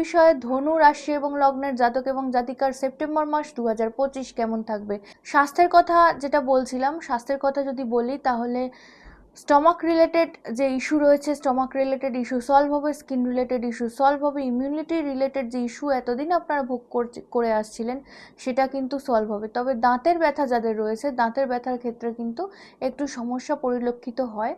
বিষয়ে ধনু, রাশি এবং লগ্নের জাতক এবং জাতিকার সেপ্টেম্বর মাস দু হাজার পঁচিশ কেমন থাকবে? স্বাস্থ্যের কথা যেটা বলছিলাম, স্বাস্থ্যের কথা যদি বলি তাহলে স্টমাক রিলেটেড যে ইস্যু রয়েছে, স্টমাক রিলেটেড ইস্যু সলভ হবে স্কিন রিলেটেড ইস্যু সলভ হবে ইমিউনিটি রিলেটেড যে ইস্যু এতদিন আপনারা ভোগ করে আসছিলেন সেটা কিন্তু সলভ হবে। তবে দাঁতের ব্যথা যাদের রয়েছে, দাঁতের ব্যথার ক্ষেত্রে কিন্তু একটু সমস্যা পরিলক্ষিত হয়।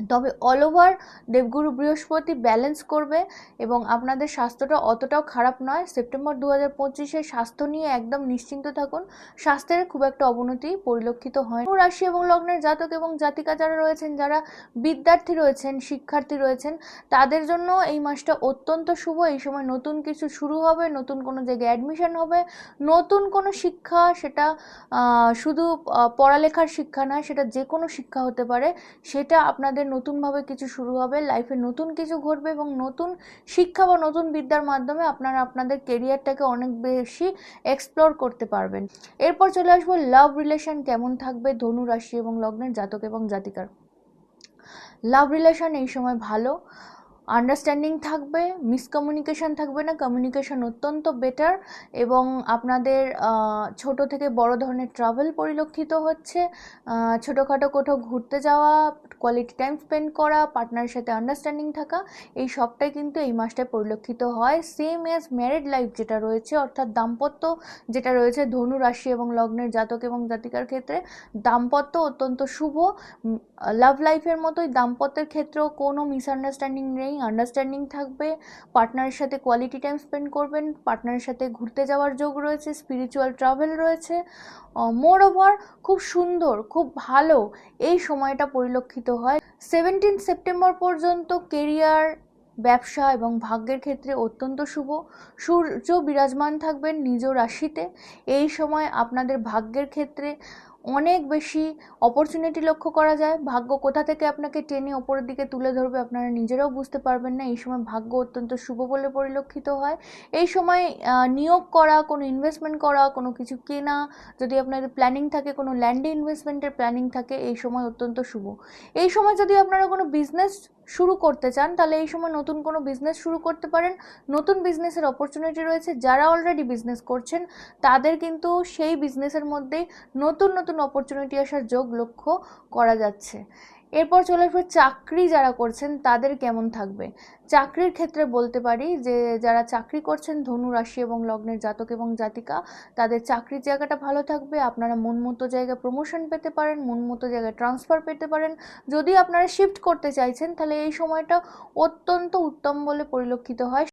তবে অল ওভার দেবগুরু বৃহস্পতি ব্যালেন্স করবে এবং আপনাদের স্বাস্থ্যটা অতটাও খারাপ নয়। সেপ্টেম্বর দু হাজার পঁচিশে স্বাস্থ্য নিয়ে একদম নিশ্চিন্ত থাকুন। স্বাস্থ্যের খুব একটা অবনতি পরিলক্ষিত হয় রাশি এবং লগ্নের জাতক এবং জাতিকা যারা রয়েছেন, যারা বিদ্যার্থী রয়েছেন, শিক্ষার্থী রয়েছেন, তাদের জন্য এই মাসটা অত্যন্ত শুভ। এই সময় নতুন কিছু শুরু হবে, নতুন কোনো জায়গায় অ্যাডমিশন হবে, নতুন কোনো শিক্ষা সেটা শুধু পড়ালেখার শিক্ষা নয়, সেটা যে কোনো শিক্ষা হতে পারে। সেটা আপনাদের নতুনভাবে কিছু শুরু হবে লাইফে নতুন কিছু ঘটবে এবং নতুন শিক্ষা বা নতুন বিদ্যার মাধ্যমে আপনারা আপনাদের কেরিয়ারটাকে অনেক বেশি এক্সপ্লোর করতে পারবেন। এরপর চলে আসব লাভ রিলেশন কেমন থাকবে ধনু রাশি এবং লগ্নের জাতক এবং জাতিকার। লাভ রিলেশন এই সময় ভালো আন্ডারস্ট্যান্ডিং থাকবে মিসকমিউনিকেশন থাকবে না কমিউনিকেশন অত্যন্ত বেটার এবং আপনাদের ছোট থেকে বড় ধরনের ট্রাভেল পরিলক্ষিত হচ্ছে। ছোটোখাটো কোথাও ঘুরতে যাওয়া কোয়ালিটি টাইম স্পেন্ড করা পার্টনারের সাথে আন্ডারস্ট্যান্ডিং থাকা, এই সবটাই কিন্তু এই মাসটায় পরিলক্ষিত হয়। সেম এজ ম্যারিড লাইফ যেটা রয়েছে, অর্থাৎ দাম্পত্য যেটা রয়েছে, ধনু রাশি এবং লগ্নের জাতক এবং জাতিকার ক্ষেত্রে, দাম্পত্য অত্যন্ত শুভ। লাভ লাইফের মতোই দাম্পত্যের ক্ষেত্রেও কোনো মিসআন্ডারস্ট্যান্ডিং নেই। আন্ডারস্ট্যান্ডিং থাকবে পার্টনারের সাথে কোয়ালিটি টাইম স্পেন্ড করবেন পার্টনারের সাথে ঘুরতে যাওয়ার যোগ রয়েছে স্পিরিচুয়াল ট্রাভেল রয়েছে। মোর ওভার খুব সুন্দর, খুব ভালো এই সময়টা পরিলক্ষিত হয়। সেভেন্টিন সেপ্টেম্বর পর্যন্ত কেরিয়ার ব্যবসা এবং ভাগ্যের ক্ষেত্রে অত্যন্ত শুভ। সূর্য বিরাজমান থাকবেন নিজ রাশিতে। এই সময় আপনাদের ভাগ্যের ক্ষেত্রে অনেক বেশি অপরচুনিটি লক্ষ্য করা যায়। ভাগ্য কোথা থেকে আপনাকে টেনে ওপরের দিকে তুলে ধরবে আপনারা নিজেরাও বুঝতে পারবেন না। এই সময় ভাগ্য অত্যন্ত শুভ বলে পরিলক্ষিত হয়। এই সময় নিয়োগ করা, কোনো ইনভেস্টমেন্ট করা, কোনো কিছু কেনা, যদি আপনাদের প্ল্যানিং থাকে, কোনো ল্যান্ডে ইনভেস্টমেন্টের প্ল্যানিং থাকে, এই সময় অত্যন্ত শুভ। এই সময় যদি আপনারা কোনো বিজনেস শুরু করতে চান, তাহলে এই সময় নতুন কোনো বিজনেস শুরু করতে পারেন। নতুন বিজনেসের অপরচুনিটি রয়েছে। যারা অলরেডি বিজনেস করছেন, তাদের কিন্তু সেই বিজনেসের মধ্যেই নতুন নতুন অপরচুনিটি আসার যোগ লক্ষ্য করা যাচ্ছে। এরপর চলে আসবে চাকরি যারা করছেন, তাদের কেমন থাকবে? চাকরির ক্ষেত্রে বলতে পারি যে, যারা চাকরি করছেন ধনু রাশি এবং লগ্নের জাতক এবং জাতিকা, তাদের চাকরির জায়গাটা ভালো থাকবে। আপনারা মন মতো জায়গায় প্রমোশন পেতে পারেন, মন মতো জায়গায় ট্রান্সফার পেতে পারেন। যদি আপনারা শিফট করতে চাইছেন, তাহলে এই সময়টা অত্যন্ত উত্তম বলে পরিলক্ষিত হয়।